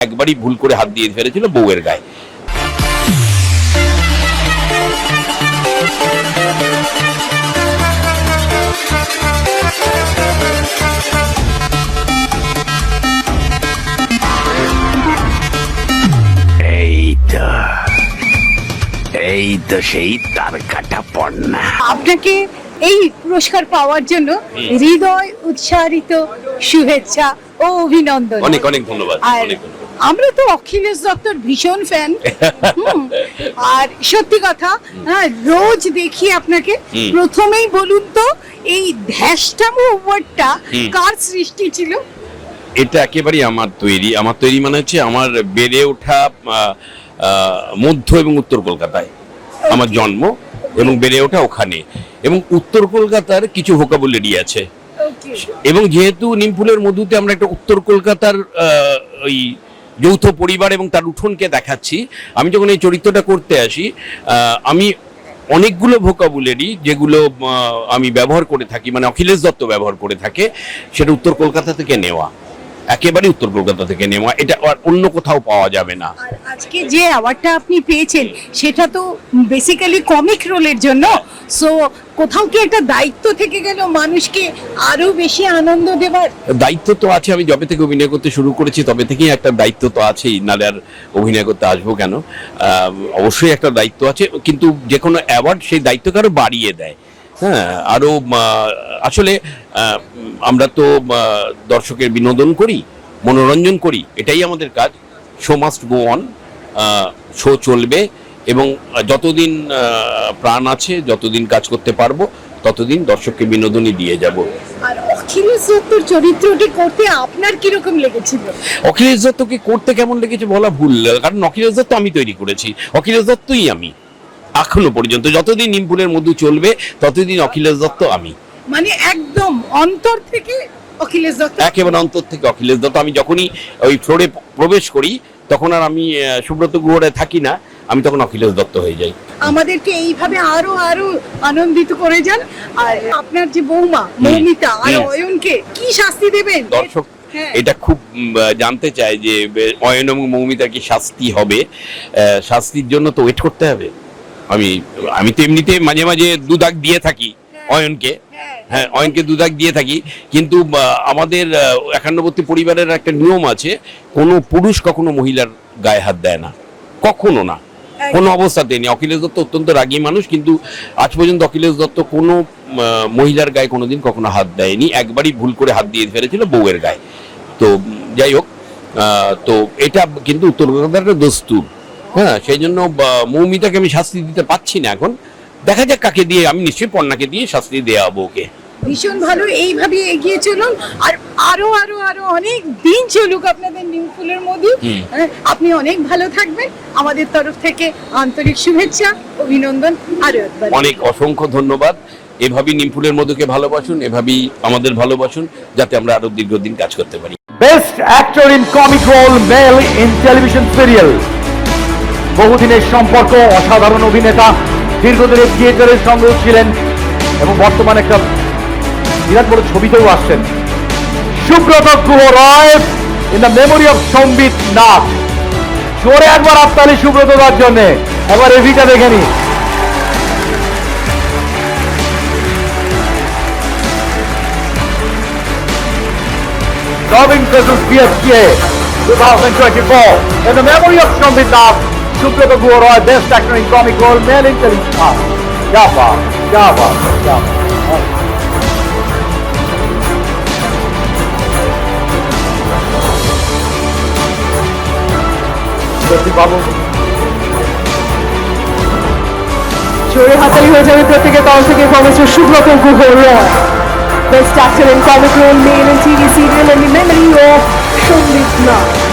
একবারই ভুল করে হাত দিয়ে ফেলেছিল বউয়ের গায়ে। এই তো এই তো সেই তার কাটা পণ্যা আপনাকে এই পুরস্কার পাওয়ার জন্য হৃদয় উৎসারিত শুভেচ্ছা ও অভিনন্দন। অনেক অনেক ধন্যবাদ অনেক ধন্যবাদ। আমরা তো অখিলেশ দত্তর ভীষণ ফ্যান আর সত্যি কথা হ্যাঁ রোজ দেখি আপনাকে। প্রথমেই বলুন তো এই ধ্যাসটামো ওয়ার্ডটা। কার সৃষ্টি ছিল? এটা একেবারেই আমার তৈরি। আমার তৈরি মানে হচ্ছে আমার বেড়ে ওঠা মধ্য এবং উত্তর কলকাতায়। আমার জন্ম এবং বেড়ে ওঠা ওখানে। এবং উত্তর কলকাতার কিছু ভোকাবুলারি আছে। এবং যেহেতু নিমফুলের মধুতে আমরা একটা উত্তর কলকাতার ওই যৌথ পরিবার এবং তার উঠোনকে দেখাচ্ছি। আমি যখন এই চরিত্রটা করতে আসি আমি অনেকগুলো ভোকাবুলারি যেগুলো আমি ব্যবহার করে থাকি মানে অখিলেশ দত্ত ব্যবহার করে থাকে, সেটা উত্তর কলকাতা থেকে নেওয়া। একেবারে উত্তর কলকাতা থেকে নেওয়া এটা আর অন্য কোথাও পাওয়া যাবে না। আর আজকে যে অ্যাওয়ার্ডটা আপনি পেয়েছেন সেটা তো বেসিক্যালি কমিক রোলের জন্য। সো কোথাও কি একটা দায়িত্ব থেকে গেল মানুষকে আরও বেশি আনন্দ দেবার? দায়িত্ব তো আছে আমি যবে থেকে অভিনয় করতে শুরু করেছি তবে থেকেই একটা দায়িত্ব তো আছেই নাহলে আর অভিনয় করতে আসব কেন? অবশ্যই একটা দায়িত্ব আছে কিন্তু যে কোনো অ্যাওয়ার্ড সেই দায়িত্বকে আরও বাড়িয়ে দেয়। হ্যাঁ আরও আহ, আসলে আমরা তো দর্শকের বিনোদন করি মনোরঞ্জন করি এটাই আমাদের কাজ। Show must go on show চলবে এবং যতদিন প্রাণ আছে যতদিন কাজ করতে পারব ততদিন দর্শককে বিনোদনই দিয়ে যাব। আর অখিলেশ দত্তর চরিত্রটি করতে আপনার কীরকম লেগেছিল? অখিলেশ দত্তকে করতে কেমন লেগেছে বলা ভুল কারণ অখিলেশ দত্ত আমি তৈরি করেছি। অখিলেশ দত্তই আমি। এখনও পর্যন্ত। যতদিন নিমপুরের মধু চলবে ততদিন অখিলেশ দত্ত আমি। মানে একদম অন্তর থেকে অখিলেশ দত্ত? একেবারে অন্তর থেকে অখিলেশ দত্ত। আমি যখনই ওই ফ্লোরে প্রবেশ করি তখন আর আমি সুব্রত গুহরে থাকি না আমি তখন অখিলেশ দত্ত হয়ে যাই। আমাদেরকে এইভাবে আরও আরও আনন্দিত করে যান। আর আপনার যে বৌমা মৌমিতা আর অয়নকে কি শাস্তি দেবেন? দর্শক হ্যাঁ। এটা খুব জানতে চায় যে অয়ন এবং মৌমিতার কি শাস্তি হবে? শাস্তির জন্য তো ওয়েট করতে হবে। আমি আমি তো এমনিতে মাঝে মাঝে দুদাক দিয়ে থাকি অয়নকে। হ্যাঁ। হ্যাঁ অয়নকে দুদাক দিয়ে থাকি। কিন্তু আমাদের একান্নবর্তী পরিবারের একটা নিয়ম আছে কোনো পুরুষ কখনো মহিলার গায়ে হাত দেয় না। কখনো না। কোনো অবস্থাতে নেই। অখিলেশ দত্ত অত্যন্ত রাগী মানুষ কিন্তু আজ পর্যন্ত অখিলেশ দত্ত কোনো মহিলার গায়ে কোনোদিন কখনো হাত দেয়নি। একবারই ভুল করে হাত দিয়ে ফেলেছিল বউয়ের গায়ে। তো যাই হোক তো এটা কিন্তু উত্তর কলকাতার একটা দস্তুর। হ্যাঁ সেই জন্য মৌমিতাকে আমি শাস্তি দিতে পাচ্ছি না এখন। দেখা যাক কাকে দিয়ে আমি নিশ্চয়ই পণ্যাকে দিয়ে শাস্তি দেওয়া হব ওকে। ভীষণ ভালো এইভাবে এগিয়ে চলুন। আর আরও আরও আরও অনেক দিন চলুক আপনাদের নিউ ফুলের মধু। হুম। হ্যাঁ, আপনি অনেক ভালো থাকবেন। আমাদের তরফ থেকে আন্তরিক শুভেচ্ছা অভিনন্দন আরও একবার। অনেক অসংখ্য ধন্যবাদ। এভাবেই নিমফুলের মধুকে ভালোবাসুন এভাবেই আমাদের ভালোবাসুন যাতে আমরা আরও দীর্ঘদিন কাজ করতে পারি। Best actor in comic role male in television serial বহুদিনের সম্পর্ক, অসাধারণ অভিনেতা, দীর্ঘদিনের থিয়েটারের সঙ্গেও ছিলেন এবং বর্তমানে একটা বিরাট বড় ছবিতেও আসছেন। Subrata Guha Roy in the memory of Sambit Nath জোরে একবার আপনালি সুব্রত দার জন্যে। একবার এভিটা দেখে নি Robin versus PSGA 2024. In the memory of Shambit Subrata Guha Roy best actor in comic role male in television যা বা যা বা যা বাবু জোরে হাতালি হয়ে যাবে প্রত্যেকের তরফ থেকে কমেছে Subrata Guha Roy best actor in comic role male in TV serial and memory of Sandip Nath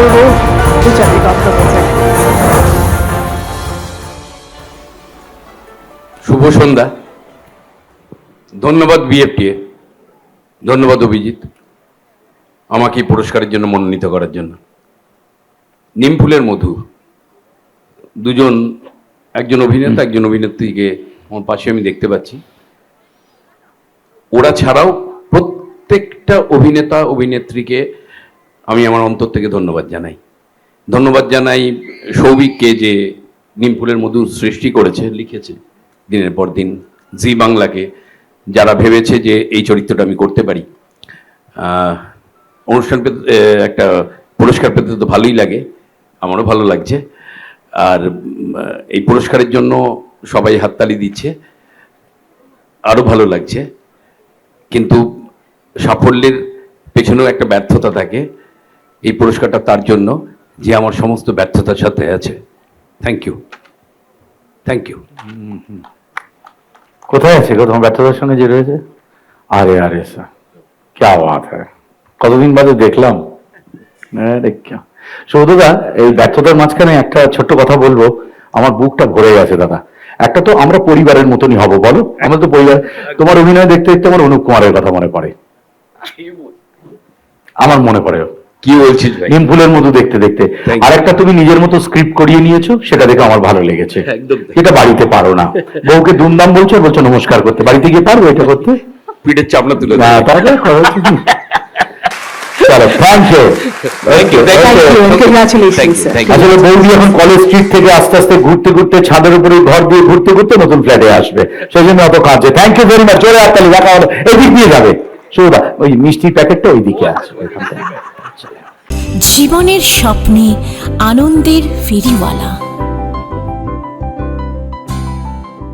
করব দু চারটি কথা বলতে শুভ সন্ধ্যা। ধন্যবাদ বিএফটিএ। ধন্যবাদ অভিজিৎ। আমাকে এই পুরস্কারের জন্য মনোনীত করার জন্য। নিমফুলের মধু। দুজন একজন অভিনেতা একজন অভিনেত্রীকে আমার পাশে আমি দেখতে পাচ্ছি। ওরা ছাড়াও প্রত্যেকটা অভিনেতা অভিনেত্রীকে আমি আমার অন্তর থেকে ধন্যবাদ জানাই। ধন্যবাদ জানাই সৌভিককে যে নিমফুলের মধু সৃষ্টি করেছে, লিখেছে দিনের পর দিন জি বাংলাকে, যারা ভেবেছে যে এই চরিত্রটা আমি করতে পারি। অনুষ্ঠান পেতে একটা পুরস্কার পেতে তো ভালোই লাগে, আমারও ভালো লাগছে। আর এই পুরস্কারের জন্য সবাই হাততালি দিচ্ছে, আরও ভালো লাগছে। কিন্তু সাফল্যের পেছনেও একটা ব্যর্থতা থাকে। এই পুরস্কারটা তার জন্য যে আমার সমস্ত ব্যর্থতার সাথে আছে। থ্যাংক ইউ থ্যাংক ইউ কোথায় আছে গো তোমার ব্যর্থতার সঙ্গে যে রয়েছে? আরে আরে স্যার ক্যা বাত হ্যাঁ। কতদিন বাদে দেখলাম। ক্যা সৌদদা এই ব্যর্থতার মাঝখানে একটা ছোট্ট কথা বলব। আমার বুকটা ভরে গেছে দাদা। একটা তো আমরা পরিবারের মতনই হব বলো? আমরা তো পরিবার। তোমার অভিনয় দেখতে দেখতে আমার অনুপ কুমারের কথা মনে পড়ে। আমার মনে পড়ে। কি বলছিস ভাই? নিমফুলের মতো দেখতে দেখতে। আর একটা তুমি নিজের মতো স্ক্রিপ্ট করিয়ে নিয়েছো সেটা দেখে আমার ভালো লেগেছে। এটা বাড়িতে পারো না। বউকে দুমদাম বলছো বলছো নমস্কার করতে। বাড়িতে গিয়ে পারব এটা করতে? পিঠের চাপনা তুলে না তাহলে? Thank you. আসলে বৌদি এখন কলেজ স্ট্রিট থেকে আস্তে আস্তে ঘুরতে ঘুরতে ছাদের উপরে ঘর দিয়ে ঘুরতে ঘুরতে নতুন ফ্ল্যাটে আসবে। সেই জন্য অত কাঁদছে থ্যাংক ইউ ভেরি মাচ চলে হাততালি দেখা হলো এদিক দিয়ে যাবে। ওই মিষ্টির প্যাকেটটা ওই দিকে আছে। জীবনের স্বপ্নে আনন্দের ফেরিওয়ালা।